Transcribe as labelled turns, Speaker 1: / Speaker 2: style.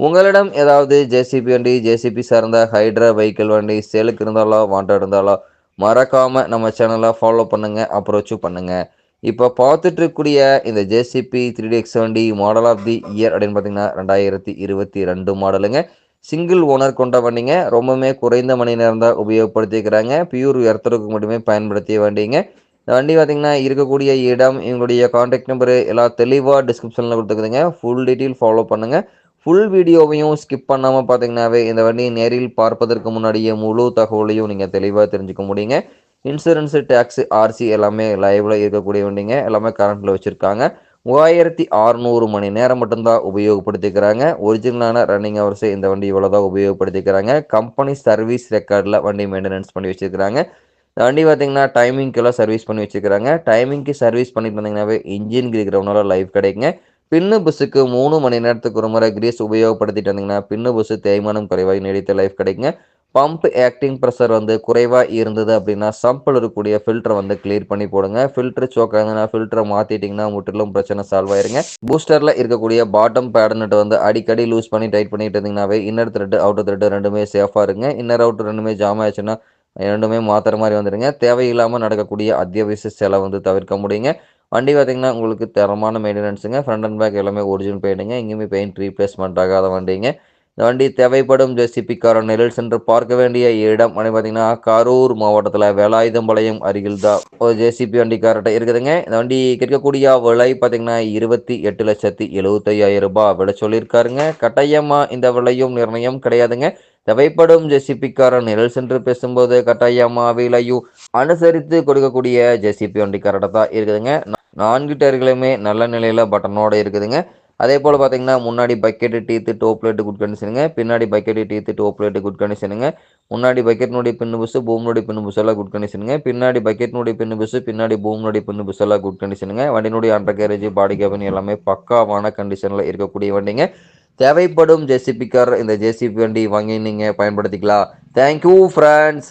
Speaker 1: உங்களிடம் ஏதாவது ஜேசிபி வண்டி ஜேசிபி சார்ந்த ஹைட்ரா வெஹிக்கிள் வண்டி சேலுக்கு இருந்தாலோ வாண்டட் இருந்தாலோ மறக்காமல் நம்ம சேனலை ஃபாலோ பண்ணுங்கள் அப்ரோச்சும் பண்ணுங்கள் இப்போ பார்த்துட்டு இருக்கக்கூடிய இந்த ஜேசிபி த்ரீ எக்ஸ் வண்டி மாடல் ஆஃப் தி இயர் அப்படின்னு பார்த்தீங்கன்னா ரெண்டாயிரத்தி இருபத்தி ரெண்டு மாடலுங்க சிங்கிள் ஓனர் கொண்ட வண்டிங்க. ரொம்பவுமே குறைந்த மணி நேரம் தான் உபயோகப்படுத்திக்கிறாங்க பியூர் எர்த்தருக்கு மட்டுமே பயன்படுத்திய வண்டிங்க. இந்த வண்டி பார்த்தீங்கன்னா இருக்கக்கூடிய இடம் இவங்களுடைய கான்டாக்ட் நம்பரு எல்லாம் தெளிவாக டிஸ்கிரிப்ஷனில் கொடுத்துக்குதுங்க ஃபுல் டீட்டெயில் ஃபாலோ பண்ணுங்கள் ஃபுல் வீடியோவையும் ஸ்கிப் பண்ணாமல் பார்த்தீங்கன்னாவே இந்த வண்டியை நேரில் பார்ப்பதற்கு முன்னாடியே முழு தகவலையும் நீங்கள் தெளிவாக தெரிஞ்சுக்க முடியுங்க. இன்சூரன்ஸு டேக்ஸு ஆர்சி எல்லாமே லைவில் இருக்கக்கூடிய வண்டிங்க. எல்லாமே கரண்ட்டில் வச்சுருக்காங்க. மூவாயிரத்தி அறுநூறு மணி நேரம் மட்டும்தான் உபயோகப்படுத்திக்கிறாங்க. ஒரிஜினலான ரன்னிங் ஹவர்ஸு இந்த வண்டி இவ்வளோ தான் உபயோகப்படுத்திக்கிறாங்க கம்பெனி சர்வீஸ் ரெக்கார்டில் வண்டி மெயின்டெனன்ஸ் பண்ணி வச்சுருக்கிறாங்க. இந்த வண்டி பார்த்தீங்கன்னா டைமிங்க்கெல்லாம் சர்வீஸ் பண்ணி வச்சுக்கிறாங்க டைமிங்க்கு சர்வீஸ் பண்ணிட்டு வந்தீங்கன்னாவே இன்ஜின் இருக்கிறவனால லைஃப் கிடைக்குங்க. பின்னு பஸ்ஸுக்கு மூணு மணி நேரத்துக்கு ஒரு முறை கிரீஸ் உபயோகப்படுத்திட்டு வந்தீங்கன்னா பின்னு பஸ்ஸு தேய்மானம் குறைவாக நீடித்த லைஃப் கிடைக்குங்க. பம்ப் ஆக்டிங் ப்ரெஷர் வந்து குறைவாக இருந்தது அப்படின்னா சம்பிள் இருக்கக்கூடிய ஃபில்டரை வந்து கிளியர் பண்ணி போடுங்க. ஃபில்டர் சோக்காக இருந்ததுன்னா ஃபில்டரை மாற்றிட்டிங்கன்னா முற்றிலும் பிரச்சனை சால்வ் ஆயிருங்க. பூஸ்டரில் இருக்கக்கூடிய பாட்டம் பேடர்னட் வந்து அடிக்கடி லூஸ் பண்ணி டைட் பண்ணிட்டு இருந்தீங்கன்னாவே இன்னர் த்ரெட் அவுட்டர் த்ரெட் ரெண்டுமே சேஃபாக இருங்க. இன்னர் அவுட்டர் ரெண்டுமே ஜாம் ஆச்சுன்னா ரெண்டுமே மாத்திர மாதிரி வந்துடுங்க. தேவையில்லாமல் நடக்கக்கூடிய அத்தியாவசிய செலவு வந்து தவிர்க்க முடியுங்க. வண்டி பார்த்திங்கன்னா உங்களுக்கு தரமான மெயின்டெனன்ஸுங்க ஃப்ரண்ட் அண்ட் பேக் எல்லாமே ஒரிஜினல் பெயிண்ட்டுங்க எங்கேயுமே பெயிண்ட் ரீப்ளேஸ்மெண்ட் ஆகாத வண்டிங்க. இந்த வண்டி தேவைப்படும் ஜெசிபிக்காரன் நெரில் சென்று பார்க்க வேண்டிய இடம். அப்படி பார்த்தீங்கன்னா கரூர் மாவட்டத்தில் வேலாயுதம்பாளையம் அருகில் தான் ஒரு ஜேசிபி வண்டிக்கார்ட்ட இருக்குதுங்க. இந்த வண்டி கேட்கக்கூடிய விலை பார்த்தீங்கன்னா இருபத்தி எட்டு லட்சத்தி எழுபத்தையாயிரம் ரூபாய் விலை சொல்லியிருக்காருங்க. கட்டாயமாக இந்த விலையும் நிர்ணயம் கிடையாதுங்க. தேவைப்படும் ஜெசிபிக்காரன் நிழல் சென்று பேசும்போது கட்டாயமாக விலையும் அனுசரித்து கொடுக்கக்கூடிய ஜெசிபி வண்டிக்காரட்ட தான் இருக்குதுங்க. நான்கு டயர்களுமே நல்ல நிலையில் பட்டனோட இருக்குதுங்க. அதே போல் பார்த்தீங்கன்னா முன்னாடி bucket teeth top light good கண்டிஷனுங்க பின்னாடி bucket teeth top light good கண்டிஷனுங்க முன்னாடி பக்கெட்னுடைய பின்னு புஸ்ஸு பூமினுடைய பின்னு புஸ் எல்லாம் குட் கண்டிஷனுங்க பின்னாடி பக்கெட்னுடைய பின்னு புஸ்ஸு பின்னாடி பூமினுடைய பின்னு புஸ் எல்லாம் குட் கண்டிஷனுங்க வண்டினுடைய அண்டர் கேரேஜ் பாடி கேபின் எல்லாமே பக்காவான கண்டிஷனில் இருக்கக்கூடிய வண்டிங்க. தேவைப்படும் ஜேசிபிக்கார் இந்த ஜேசிபி வண்டி வாங்கி நீங்கள் பயன்படுத்திக்கலாம். Thank you friends